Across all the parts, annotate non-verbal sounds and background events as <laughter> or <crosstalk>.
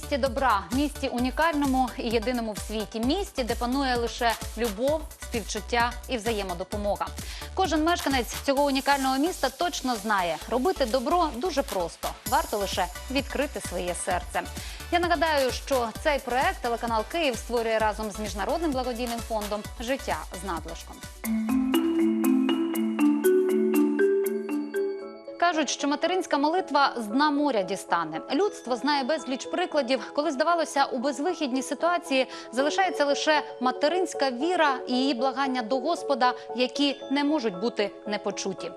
місті добра, місті унікальному і єдиному в світі, місті, де панує лише любов, співчуття і взаємодопомога. Кожен мешканець цього унікального міста точно знає, робити добро дуже просто. Варто лише відкрити своє серце. Я нагадаю, що цей проект телеканал Київ створює разом з міжнародним благодійним фондом Життя з надлишком. Кажуть, що материнська молитва з дна моря дістане. Людство знає безліч прикладів, коли здавалося, у безвихідній ситуації залишається лише материнська віра і її благання до Господа, які не можуть бути непочуті.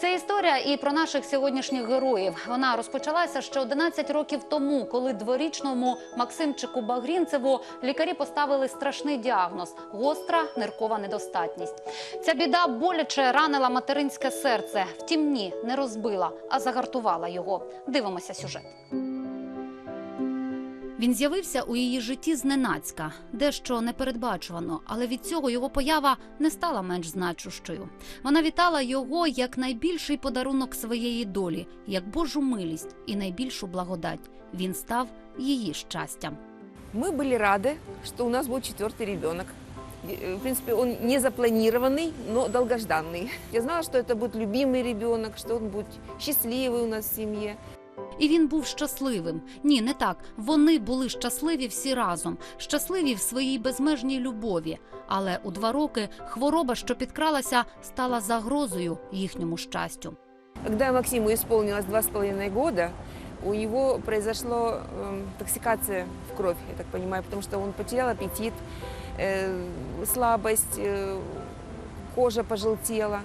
Це історія і про наших сьогоднішніх героїв. Вона розпочалася ще 11 років тому, коли дворічному Максимчику Багрінцеву лікарі поставили страшний діагноз гостра ниркова недостатність. Ця біда боляче ранила материнське серце. Втім, ні, не розбила, а загартувала його. Дивимося сюжет. Він з'явився у її житті зненацька, дещо непередбачувано, але від цього його поява не стала менш значущою. Вона вітала його як найбільший подарунок своєї долі, як Божу милість і найбільшу благодать. Він став її щастям. Мы были рады, что у нас будет четвертый ребенок. И, В принципе, он не запланированный, но долгожданный. Я знала, что это будет любимый ребенок, что он будет счастливый у нас в семье. І він був щасливим. Ні, не так. Вони були щасливі всі разом, щасливі в своїй безмежній любові. Але у два роки хвороба, що підкралася, стала загрозою їхньому щастю. Когда Максиму исполнилось два с половиной года, у него произошла токсикация в кровь, я так понимаю, потому что он потерял аппетит, э, слабость, э, кожа пожелтела.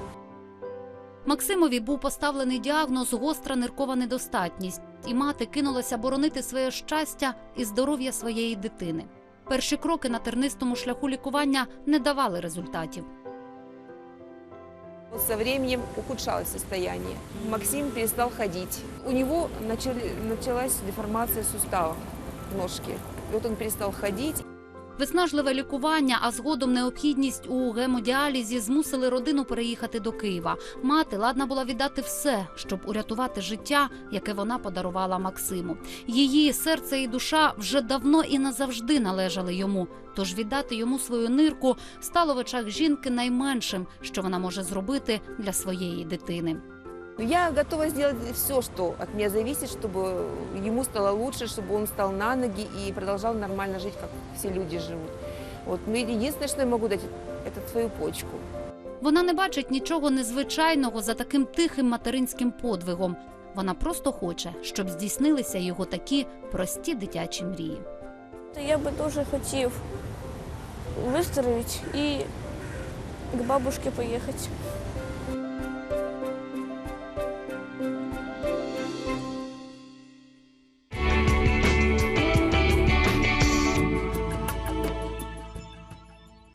Максимові був поставлений діагноз гостра ниркова недостатність, і мати кинулася боронити своє щастя і здоров'я своєї дитини. Перші кроки на тернистому шляху лікування не давали результатів. Со временем ухудшалось состояние. Максим перестал ходить. У него начали- началась деформация суставов в ножке. И вот он перестал ходить. Виснажливе лікування, а згодом необхідність у гемодіалізі змусили родину переїхати до Києва. Мати ладна була віддати все, щоб урятувати життя, яке вона подарувала Максиму. Її серце і душа вже давно і назавжди належали йому. Тож віддати йому свою нирку стало в очах жінки найменшим, що вона може зробити для своєї дитини. Но Я готова сделать все, что от меня зависит, чтобы ему стало лучше, чтобы он стал на ноги и продолжал нормально жить, как все люди живут. Вот. Но единственное, что я могу дать, это свою почку. Вона не бачить нічого незвичайного за таким тихим материнським подвигом. Вона просто хоче, щоб здійснилися його такі прості дитячі мрії. Та Я би дуже хотів виздоровіти і к бабушці поїхати.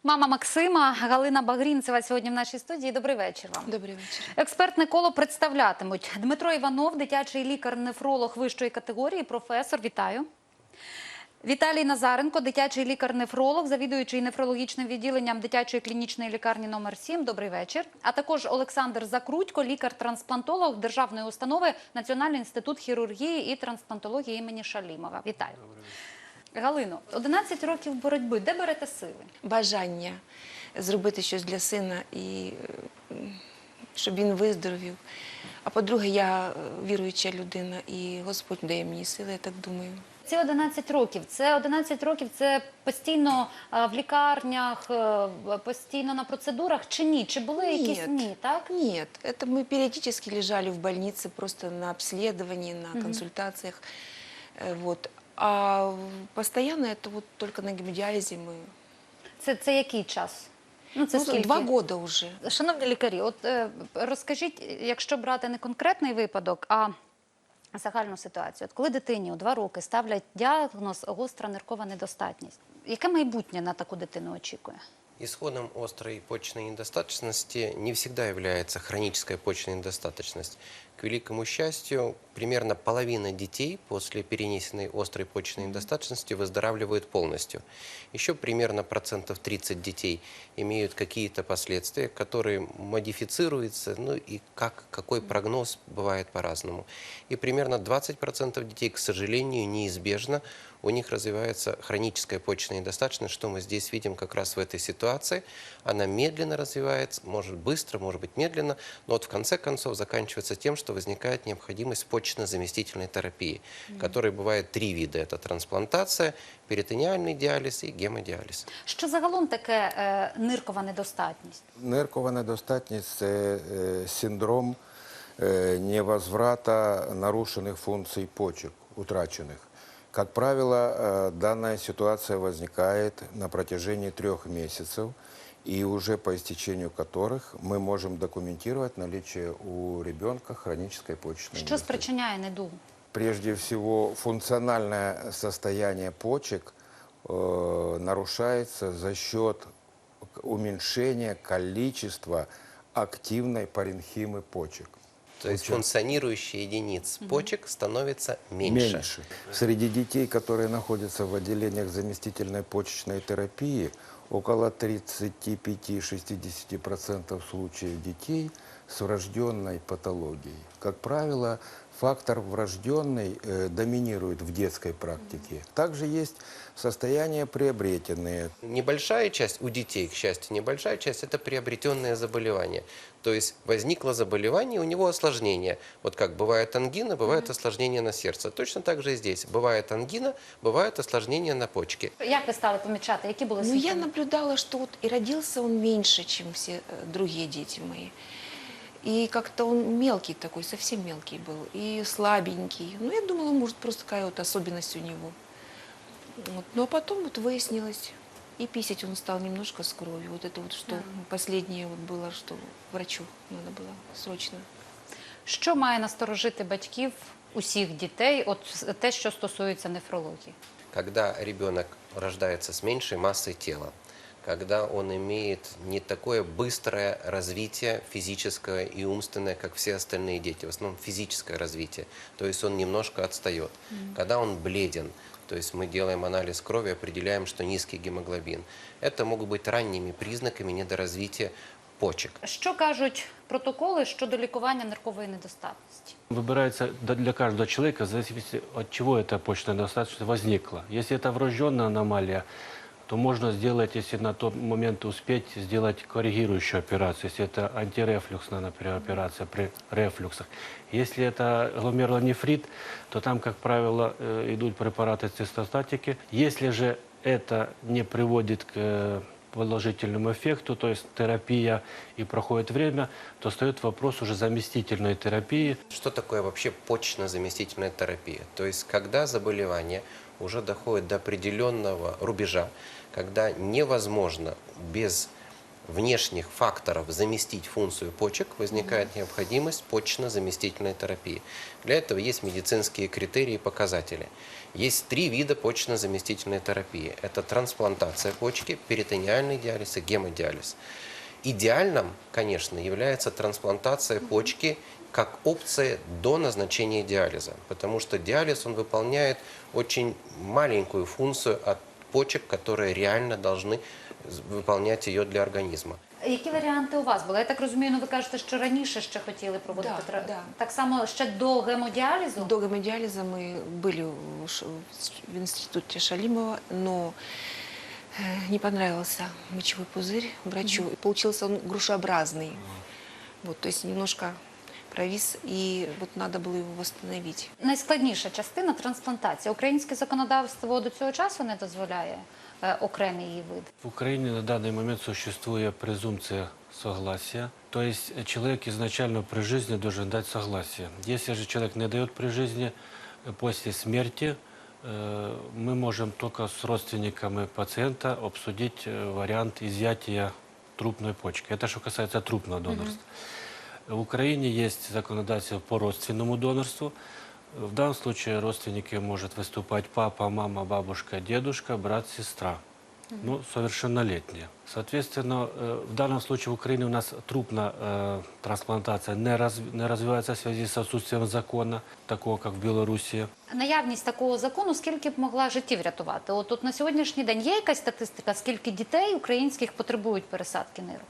Мама Максима Галина Багрінцева сьогодні в нашій студії. Добрий вечір вам. Добрий вечір. Експертне коло представлятимуть Дмитро Іванов, дитячий лікар-нефролог вищої категорії, професор. Вітаю. Віталій Назаренко, дитячий лікар-нефролог, завідуючий нефрологічним відділенням дитячої клінічної лікарні номер 7 Добрий вечір. А також Олександр Закрутько, лікар-трансплантолог державної установи Національний інститут хірургії і трансплантології імені Шалімова. Вітаю. Галино, 11 років боротьби. Де берете сили? Бажання зробити щось для сина і е, щоб він виздоровів. А по-друге, я е, віруюча людина, і Господь дає мені сили, я так думаю. Ці 11 років. Це 11 років. Це постійно а, в лікарнях, е, постійно на процедурах чи ні? Чи були якісь Нет. ні? Так Нет, это мы периодически лежали в больнице просто на обследовании, на консультациях. Э, Вот. А постоянно это вот только на гемодиализе мы... це, це який час? Ну це Ну, скільки? два года уже. Шановні лікарі, от е, розкажіть, якщо брати не конкретний випадок, а загальну ситуацію. От коли дитині у два роки ставлять діагноз гостра ниркова недостатність, яке майбутнє на таку дитину очікує? Исходом острой почечной недостаточности не всегда является хроническая почечная недостаточность. К великому счастью, примерно половина детей после перенесенной острой почечной недостаточности выздоравливают полностью. Еще примерно процентов 30 детей имеют какие-то последствия, которые модифицируются, ну и как, какой прогноз бывает по-разному. И примерно 20% детей, к сожалению, неизбежно у них развивается хроническая почечная недостаточность, что мы здесь видим как раз в этой ситуации. Она медленно развивается, может быстро, может быть медленно, но вот в конце концов заканчивается тем, что возникает необходимость почечно-заместительной терапии, которой бывает три вида. Это трансплантация, перитониальный диализ и гемодиализ. Що загалом таке е, ниркова недостатність? Ниркова недостатність це е, синдром е, невозврата нарушенных функций почек, утраченных. Как правило, э, данная ситуация возникает на протяжении трех месяцев, и уже по истечению которых мы можем документировать наличие у ребенка хронической почечной Що недостаточности. спричиняє недугу? Прежде всего, функциональное состояние почек э, нарушается за счет уменьшения количества активной паренхимы почек. То есть функционирующие единиц почек становится меньше. Меньше. Среди детей, которые находятся в отделениях заместительной почечной терапии, около 35-60% случаев детей с врожденной патологией. Как правило, фактор врожденный э, доминирует в детской практике. Также есть состояния приобретенные. Небольшая часть у детей, к счастью, небольшая часть это приобретенное заболевание. То есть возникло заболевание, у него осложнение. Вот как бывает ангина, бывает осложнение на сердце. Точно так же и здесь. Бывает ангина, бывают осложнения на почке. Як ви стали помічати? Які були Ну, я симптоми? наблюдала, что вот и родился он меньше, чем все э, другие дети мои. И как-то он мелкий такой, совсем мелкий был, и слабенький. Ну, я думала, может, просто такая вот особенность у него. Вот. Ну, а потом вот выяснилось, и писать он стал немножко с кровью. Вот это вот, что последнее вот было, что врачу надо было срочно. Що має насторожити батьків усіх дітей? От те, що стосується нефрології? Когда ребенок рождается с меньшей массой тела, когда он имеет не такое быстрое развитие физическое и умственное, как все остальные дети, в основном физическое развитие, то есть он немножко отстает. Когда он бледен, то есть мы делаем анализ крови, определяем, что низкий гемоглобин. Это могут быть ранними признаками недоразвития почек. Що кажуть протоколи щодо лікування ниркової недостатності? Выбирается да- для каждого человека в зависимости от чего эта почечная недостаточность возникла. Если это врожденная аномалия, то можно сделать, если на тот момент успеть, сделать коррегирующую операцию, если это антирефлюксная, например, операция при рефлюксах. Если это гломерулонефрит, то там, как правило, э, идут препараты цистостатики. Если же это не приводит к э, положительному эффекту, то есть терапия и проходит время, то встает вопрос уже заместительной терапии. Что такое вообще почечно-заместительная терапия? То есть, когда заболевание уже доходит до определенного рубежа, когда невозможно без внешних факторов заместить функцию почек, возникает необходимость почечно-заместительной терапии. Для этого есть медицинские критерии и показатели. Есть три вида почечно-заместительной терапии. Это трансплантация почки, перитониальный диализ и гемодиализ. Идеальным, конечно, является трансплантация почки как опция до назначения диализа, потому что диализ он выполняет очень маленькую функцию от почек, которые реально должны з- выполнять ее для организма. Які варіанти у вас були? Я так розумію, ну ви кажете, що раніше ще хотіли проводити Да, тра- да. так само ще до гемодіалізу? До гемодиализа мы были в Ш- в институте Шалимова, но э, не понравился мочевой пузырь врачу. И Получился он грушеобразный. Вот, то есть немножко провис, и вот надо было его восстановить. Найскладніша частина трансплантація. Українське законодавство до цього часу не дозволяє е, окремий її вид. В Украине на данный момент существует презумпция согласия. То есть э, человек изначально при жизни должен дать согласие. Если же человек не дает при жизни, э, после смерти э, мы можем только с родственниками пациента обсудить э, вариант изъятия трупной почки. Это что касается трупного донорства. В Украине есть законодательство по родственному донорству. В данном случае родственники может выступать папа, мама, бабушка, дедушка, брат, сестра. но совершеннолетние. Соответственно, э, в данном случае в Украине у нас трупная э, трансплантация не, разв- не развивается в связи с отсутствием закона, такого как в Беларуси. Наявність такого закону скільки б могла життів рятувати? От, от на сьогоднішній день є якась статистика, скільки дітей українських потребують пересадки нирок?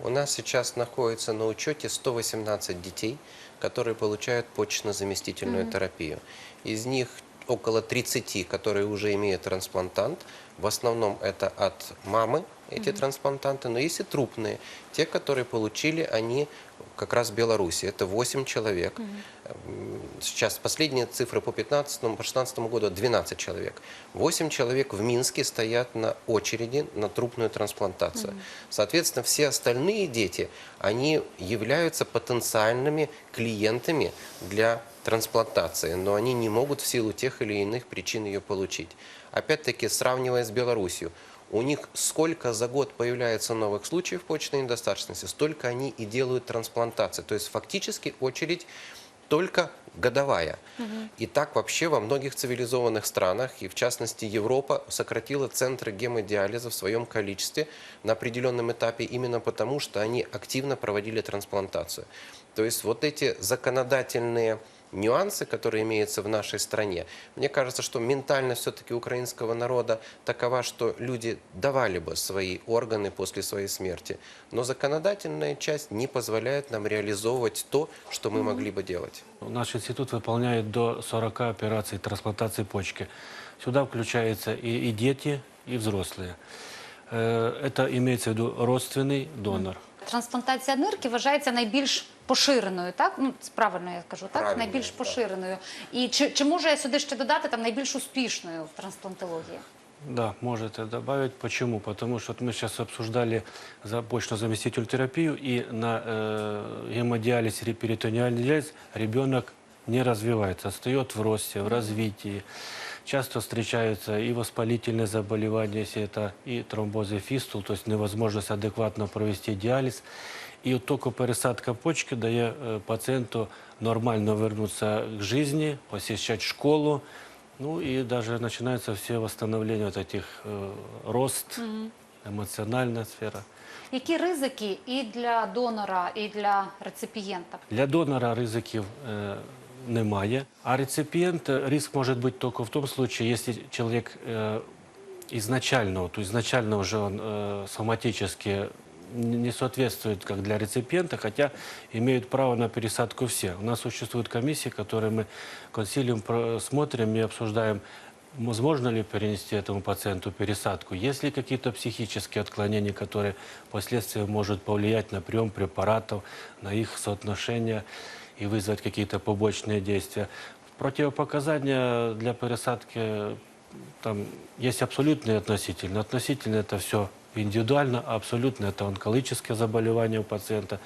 У нас сейчас находится на учете 118 детей, которые получают почечно-заместительную терапию. Из них около 30, которые уже имеют трансплантант. В основном это от мамы эти трансплантанты, но есть и трупные. Те, которые получили, они как раз в Беларуси. Это 8 человек. М, Сейчас последние цифры по 15 по 16 году 12 человек. 8 человек в Минске стоят на очереди на трупную трансплантацию. Соответственно, все остальные дети, они являются потенциальными клиентами для трансплантации, но они не могут в силу тех или иных причин ее получить. Опять-таки, сравнивая с Беларусью, у них сколько за год появляется новых случаев почечной недостаточности, столько они и делают трансплантации. То есть фактически очередь только годовая. И так вообще во многих цивилизованных странах, и в частности Европа, сократила центры гемодиализа в своем количестве на определенном этапе именно потому, что они активно проводили трансплантацию. То есть вот эти законодательные нюансы, которые имеются в нашей стране, мне кажется, что ментальность все-таки украинского народа такова, что люди давали бы свои органы после своей смерти. Но законодательная часть не позволяет нам реализовывать то, что мы могли бы делать. Наш институт выполняет до 40 операций трансплантации почки. Сюда включаются и, и дети, и взрослые. Э, Это имеется в виду родственный донор. Трансплантація нирки вважається найбільш поширеною, так? Ну, це правильно я кажу, так? Правильно, найбільш так. поширеною. І чи, чи можу я сюди ще додати там найбільш успішною в трансплантології? Да, можете добавить. Почему? Потому что вот мы сейчас обсуждали за почно-заместительную терапию, и на э, гемодиализ или перитониальный диализ ребенок не развивается, отстает в росте, в развитии. Часто встречаются и воспалительные заболевания, если это и тромбозы фистул, то есть невозможность адекватно провести диализ. И вот только пересадка почки дает э, пациенту нормально вернуться к жизни, посещать школу, ну и даже начинаются все восстановления вот этих э, рост, эмоциональная сфера. Які ризики і для донора, і для реципієнта? Для донора ризиків е, немає, а реципієнт е, риск може бути тільки в тому випадку, якщо чоловік е, изначально, то изначально уже он э, соматически не соответствует как для реципиента, хотя имеют право на пересадку все. У нас существует комиссия, которой мы консилиум смотрим и обсуждаем, возможно ли перенести этому пациенту пересадку, есть ли какие-то психические отклонения, которые впоследствии может повлиять на прием препаратов, на их соотношение и вызвать какие-то побочные действия. Противопоказания для пересадки там есть абсолютно и относительно. Относительно это все индивидуально, абсолютно это онкологические заболевания у пациента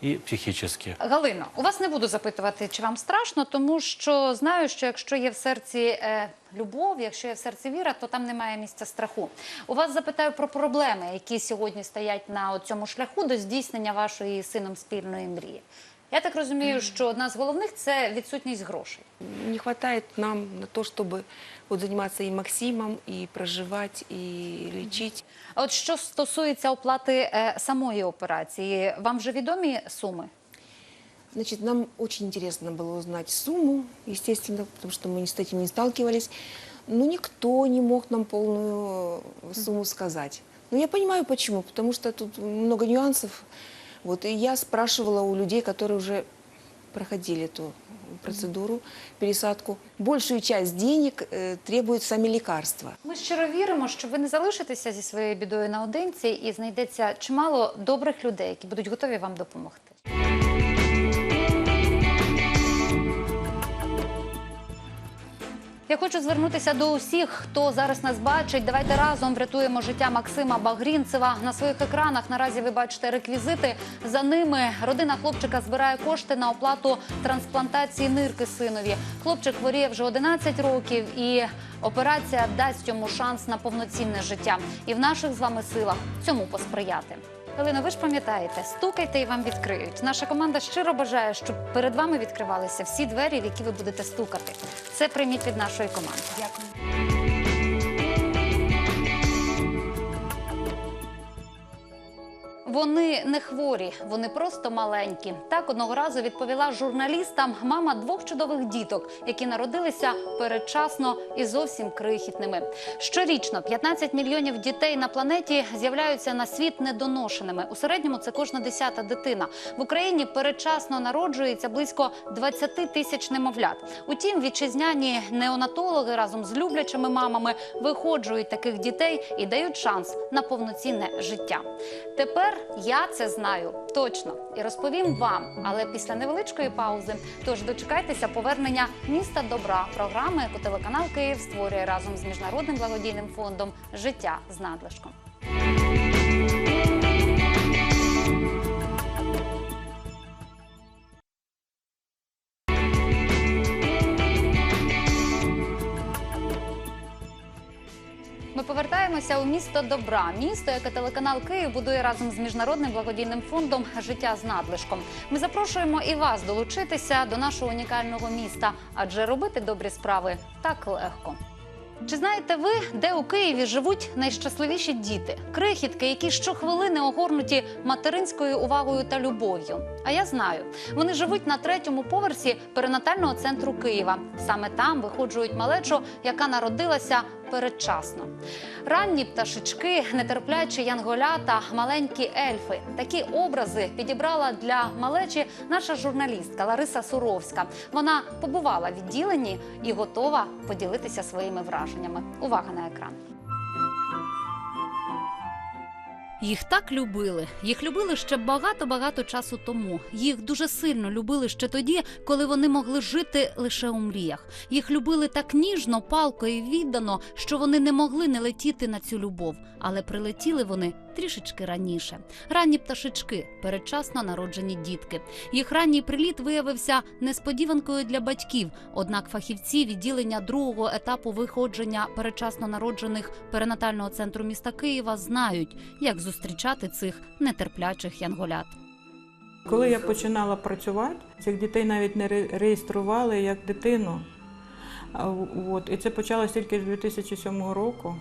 и психические. Галино, у вас не буду запитувати, чи вам страшно, тому що знаю, що якщо є в серці е, любов, якщо є в серці віра, то там немає місця страху. У вас запитаю про проблеми, які сьогодні стоять на цьому шляху до здійснення вашої сином спільної мрії. Я так розумію, що одна з головних це відсутність грошей. Не хватает нам на то, чтобы вот заниматься и Максимом, и проживать, и лечить. А от що стосується оплати е, самої операції, вам вже відомі суми? Значит, нам очень интересно было узнать сумму, естественно, потому что мы с этим не сталкивались. Но никто не мог нам полную э, сумму сказать. Но я понимаю почему, потому что тут много нюансов. Вот, и я спрашивала у людей, которые уже проходили эту процедуру, пересадку. Большую часть денег э, требуют сами лекарства. Ми щиро віримо, що ви не залишитеся зі своєю бідою наодинці і знайдеться чимало добрих людей, які будуть готові вам допомогти. Я хочу звернутися до усіх, хто зараз нас бачить. Давайте разом врятуємо життя Максима Багрінцева. На своїх екранах наразі ви бачите реквізити. За ними родина хлопчика збирає кошти на оплату трансплантації нирки синові. Хлопчик хворіє вже 11 років, і операція дасть йому шанс на повноцінне життя. І в наших з вами силах цьому посприяти. Галино, ви ж пам'ятаєте, стукайте і вам відкриють. Наша команда щиро бажає, щоб перед вами відкривалися всі двері, в які ви будете стукати. Це прийміть від нашої команди. Дякую. Вони не хворі, вони просто маленькі. Так одного разу відповіла журналістам мама двох чудових діток, які народилися передчасно і зовсім крихітними. Щорічно 15 мільйонів дітей на планеті з'являються на світ недоношеними. У середньому це кожна десята дитина. В Україні передчасно народжується близько 20 тисяч немовлят. Утім, вітчизняні неонатологи разом з люблячими мамами виходжують таких дітей і дають шанс на повноцінне життя. Тепер я це знаю точно і розповім вам, але після невеличкої паузи. Тож дочекайтеся повернення міста добра програми, яку телеканал Київ створює разом з міжнародним благодійним фондом Життя з надлишком. Повертаємося у місто добра, місто, яке телеканал Київ будує разом з міжнародним благодійним фондом Життя з надлишком. Ми запрошуємо і вас долучитися до нашого унікального міста, адже робити добрі справи так легко. Чи знаєте ви, де у Києві живуть найщасливіші діти? Крихітки, які щохвилини огорнуті материнською увагою та любов'ю. А я знаю, вони живуть на третьому поверсі перинатального центру Києва. Саме там виходжують малечу, яка народилася передчасно. Ранні пташечки, нетерплячі янголята, маленькі ельфи. Такі образи підібрала для малечі наша журналістка Лариса Суровська. Вона побувала в відділенні і готова поділитися своїми враженнями. Увага на екран. Їх так любили. Їх любили ще багато-багато часу тому. Їх дуже сильно любили ще тоді, коли вони могли жити лише у мріях. Їх любили так ніжно, палко і віддано, що вони не могли не летіти на цю любов. Але прилетіли вони трішечки раніше. Ранні пташечки, передчасно народжені дітки. Їх ранній приліт виявився несподіванкою для батьків. Однак фахівці відділення другого етапу виходження передчасно народжених перинатального центру міста Києва знають, як зустрічати цих нетерплячих янголят. Коли я починала працювати, цих дітей навіть не реєстрували як дитину. От. І це почалося тільки з 2007 року.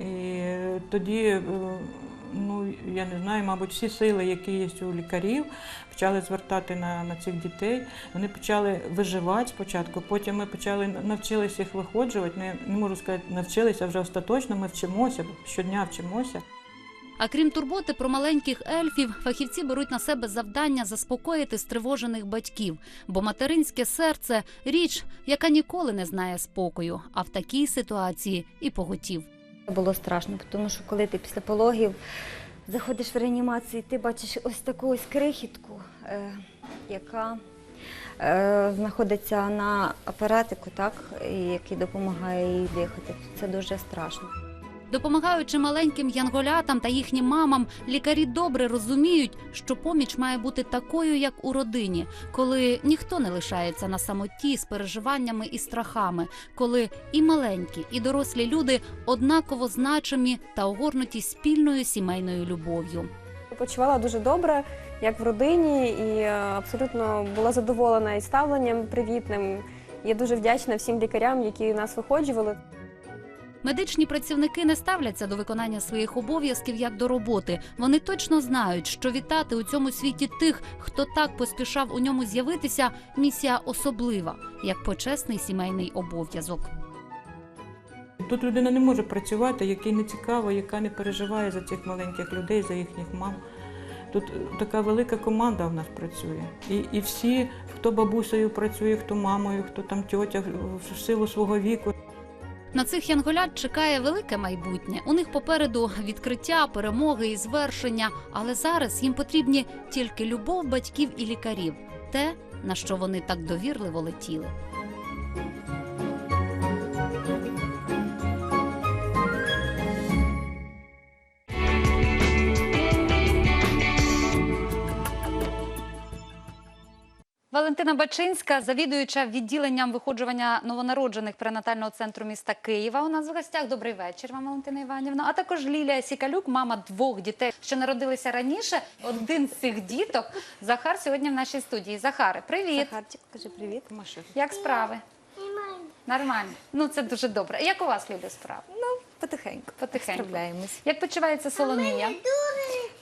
І тоді, е, ну, я не знаю, мабуть, всі сили, які є у лікарів, почали звертати на, на цих дітей. Вони почали виживати спочатку, потім ми почали навчилися їх виходжувати. Не, не можу сказати, навчилися вже остаточно, ми вчимося, щодня вчимося. А крім турботи про маленьких ельфів, фахівці беруть на себе завдання заспокоїти стривожених батьків, бо материнське серце річ, яка ніколи не знає спокою, а в такій ситуації і поготів. Було страшно, тому що коли ти після пологів заходиш в реанімацію, ти бачиш ось таку ось крихітку, е, яка е, знаходиться на апаратику, так, і який допомагає їй дихати. Це дуже страшно. Допомагаючи маленьким янголятам та їхнім мамам, лікарі добре розуміють, що поміч має бути такою, як у родині, коли ніхто не лишається на самоті з переживаннями і страхами, коли і маленькі, і дорослі люди однаково значимі та огорнуті спільною сімейною любов'ю. Почувала дуже добре, як в родині, і е, абсолютно була задоволена і ставленням привітним. Я дуже вдячна всім лікарям, які нас виходжували. Медичні працівники не ставляться до виконання своїх обов'язків як до роботи. Вони точно знають, що вітати у цьому світі тих, хто так поспішав у ньому з'явитися, місія особлива, як почесний сімейний обов'язок. Тут людина не може працювати, якій не цікаво, яка не переживає за цих маленьких людей, за їхніх мам. Тут е, така велика команда в нас працює. І, і всі, хто бабусею працює, хто мамою, хто там тьотя в- в силу свого віку. На цих янголят чекає велике майбутнє. У них попереду відкриття, перемоги і звершення. Але зараз їм потрібні тільки любов батьків і лікарів, те, на що вони так довірливо летіли. Валентина Бачинська, завідуюча відділенням виходжування новонароджених перинатального центру міста Києва. У нас в гостях добрий вечір, вам Валентина Іванівна. А також Лілія Сікалюк, мама двох дітей, що народилися раніше. Один з цих діток Захар сьогодні в нашій студії. Захаре, привіт! Захарчик, кажи привіт. Як справи? Нормально. Нормально. Ну це дуже добре. Як у вас Лілі справи? Ну Потихеньку. Потихеньку. Справляємось. Як почувається Соломія?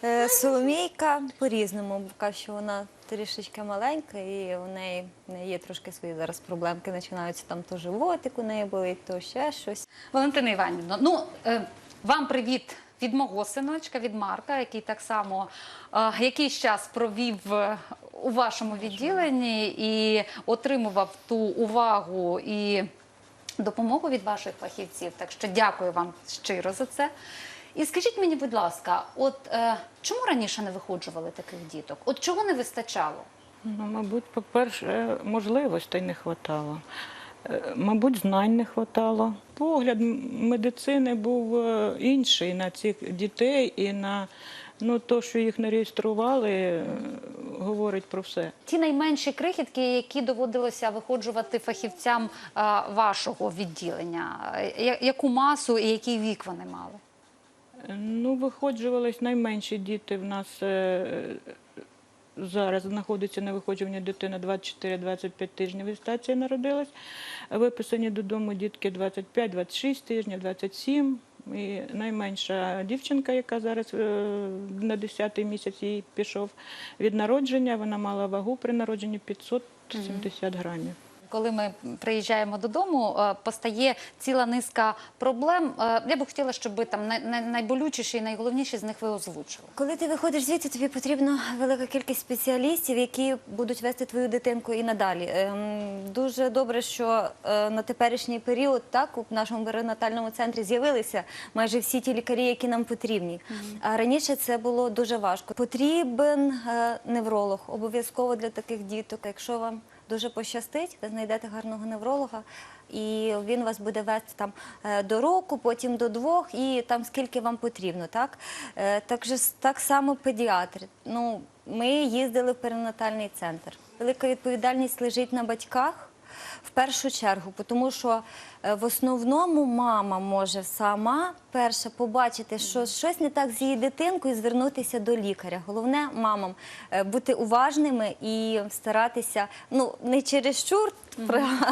Е, Соломійка по-різному, поки що вона трішечки маленька, і у неї, в неї є трошки свої зараз проблемки. Починаються там то животик у неї болить, то ще щось. Валентина Іванівна, ну е, вам привіт від мого синочка, від Марка, який так само е, якийсь час провів е, у вашому відділенні і отримував ту увагу і допомогу від ваших фахівців. Так що дякую вам щиро за це. І скажіть мені, будь ласка, от е, чому раніше не виходжували таких діток? От чого не вистачало? Ну, мабуть, по-перше, можливостей не вистачало. Мабуть, знань не вистачало. Погляд медицини був е, інший на цих дітей і на ну, то, що їх не реєстрували, е, говорить про все. Ті найменші крихітки, які доводилося виходжувати фахівцям е, вашого відділення, е, яку масу і який вік вони мали? Ну, виходжувались найменші діти в нас. е, Зараз знаходиться на виходжуванні дитина 24-25 тижнів від стації народилась. Виписані додому дітки 25-26 тижнів, 27. І найменша дівчинка, яка зараз е, на 10-й місяць їй пішов від народження, вона мала вагу при народженні 570 грамів. Коли ми приїжджаємо додому, е, постає ціла низка проблем. Е, Я би хотіла, щоб ви там най- най- найболючіші і найголовніші з них ви озвучили. Коли ти виходиш звідси, тобі потрібна велика кількість спеціалістів, які будуть вести твою дитинку і надалі. Ем, Дуже добре, що е, на теперішній період так у нашому перинатальному центрі з'явилися майже всі ті лікарі, які нам потрібні. А раніше це було дуже важко. Потрібен невролог обов'язково для таких діток. Якщо вам дуже пощастить, ви знайдете гарного невролога, і він вас буде вести там е, до року, потім до двох, і там скільки вам потрібно. Так, Е, так, же, так само педіатр. Ну, ми їздили в перинатальний центр. Велика відповідальність лежить на батьках. В першу чергу, тому що е, в основному мама може сама перша побачити, що щось не так з її дитинкою, звернутися до лікаря. Головне мамам е, бути уважними і старатися, ну не чересчур,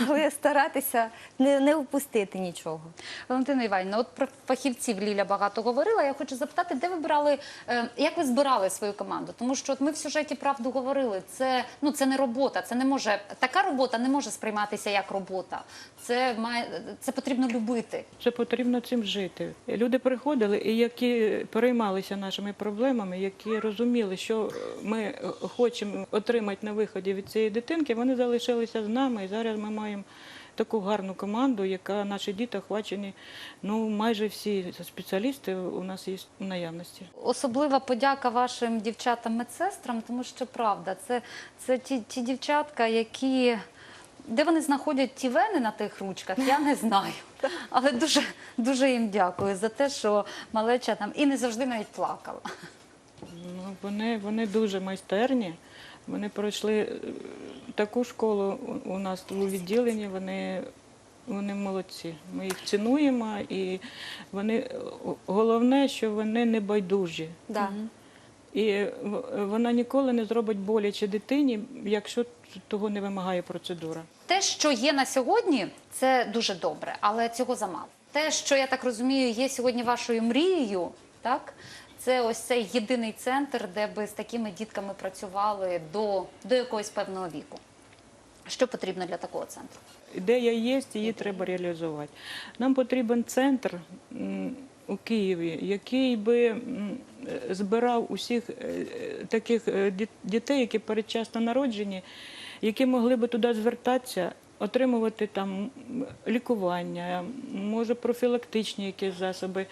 але старатися не, не впустити нічого. Валентина Іванівна, от про фахівців Ліля багато говорила. Я хочу запитати, де ви брали, е, як ви збирали свою команду? Тому що от ми в сюжеті правду говорили. Це ну це не робота. Це не може така робота не може сприйматися як робота. Це має це потрібно любити. Це потрібно цим жити. Люди приходили, і які переймалися нашими проблемами, які розуміли, що ми хочемо отримати на виході від цієї дитинки, вони залишилися з нами. І зараз ми маємо таку гарну команду, яка наші діти охвачені. Ну, майже всі спеціалісти у нас є в наявності. Особлива подяка вашим дівчатам-медсестрам, тому що правда, це, це ті, ті дівчатка, які. Де вони знаходять ті вени на тих ручках, я не знаю. <laughs> Але дуже, дуже їм дякую за те, що малеча там і не завжди навіть плакала. Ну, вони, вони дуже майстерні. Вони пройшли е, таку школу у- нас у відділенні. Вони, вони молодці. Ми їх цінуємо, і вони головне, що вони не байдужі. Да. І в- вона ніколи не зробить боляче дитині, якщо того не вимагає процедура. Те, що є на сьогодні, це дуже добре, але цього замало. Те, що я так розумію, є сьогодні вашою мрією, так це ось цей єдиний центр, де би з такими дітками працювали до, до якогось певного віку. Що потрібно для такого центру? Ідея є, її треба реалізувати. Нам потрібен центр у Києві, який би збирав усіх е, таких е, дітей, які передчасно народжені, які могли би туди звертатися. Отримувати там лікування, може профілактичні якісь засоби,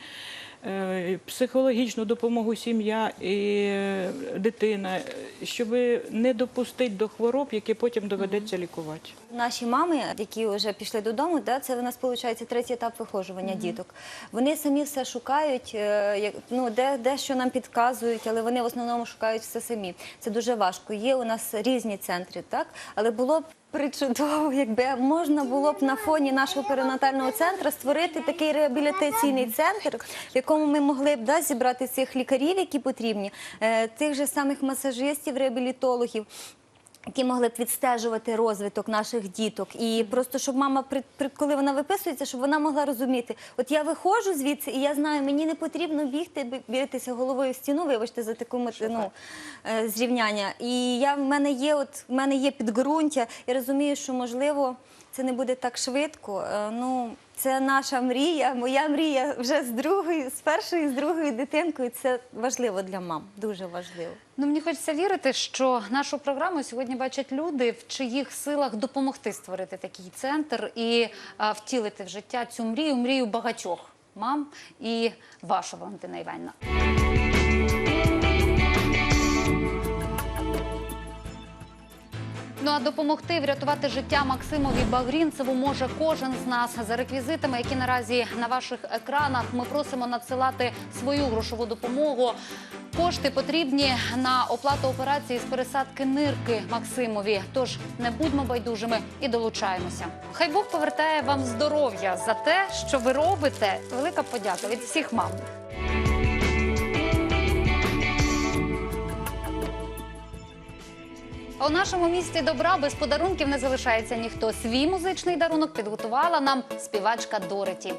психологічну допомогу сім'я і е, дитина, щоб не допустити до хвороб, які потім доведеться лікувати. Наші мами, які вже пішли додому, да, це у нас виходить третій етап вихожування діток. Вони самі все шукають, е, ну, де, де що нам підказують, але вони в основному шукають все самі. Це дуже важко. Є у нас різні центри, так? але було б причудово, якби можна було б на фоні нашого перинатального центру створити такий реабілітаційний центр, в якому ми могли б да, зібрати цих лікарів, які потрібні, е, тих же самих масажистів, реабілітологів. Які могли б відстежувати розвиток наших діток. І просто щоб мама, при, при- коли вона виписується, щоб вона могла розуміти, от я виходжу звідси, і я знаю, мені не потрібно бігти, бі- бігтися головою в стіну, вибачте за таку ну, е, зрівняння. І я в мене є, от в мене є підґрунтя. Я розумію, що можливо це не буде так швидко. Е, Ну, це наша мрія, моя мрія вже з другою, з першою, з другою дитинкою. Це важливо для мам, дуже важливо. Ну, мені хочеться вірити, що нашу програму сьогодні бачать люди, в чиїх силах допомогти створити такий центр і а, втілити в життя цю мрію, мрію багатьох мам і вашу Валентина Іванівна. Ну а допомогти врятувати життя Максимові Багрінцеву може кожен з нас за реквізитами, які наразі на ваших екранах. Ми просимо надсилати свою грошову допомогу. Кошти потрібні на оплату операції з пересадки нирки Максимові. Тож не будьмо байдужими і долучаємося. Хай Бог повертає вам здоров'я за те, що ви робите. Велика подяка від всіх мам. У нашому місті добра без подарунків не залишається ніхто. Свій музичний дарунок підготувала нам співачка Дореті.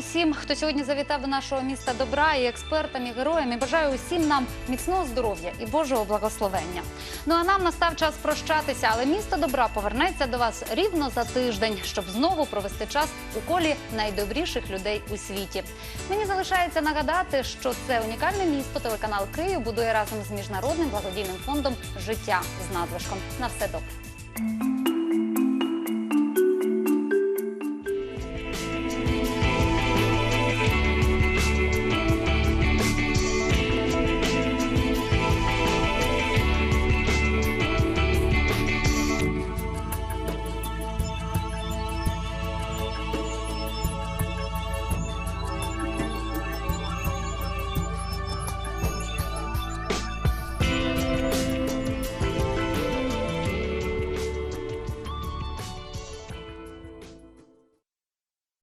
Всім, хто сьогодні завітав до нашого міста добра і експертам, і героям. І бажаю усім нам міцного здоров'я і Божого благословення. Ну а нам настав час прощатися, але місто добра повернеться до вас рівно за тиждень, щоб знову провести час у колі найдобріших людей у світі. Мені залишається нагадати, що це унікальне місто телеканал Київ будує разом з міжнародним благодійним фондом життя з надлишком. На все добре.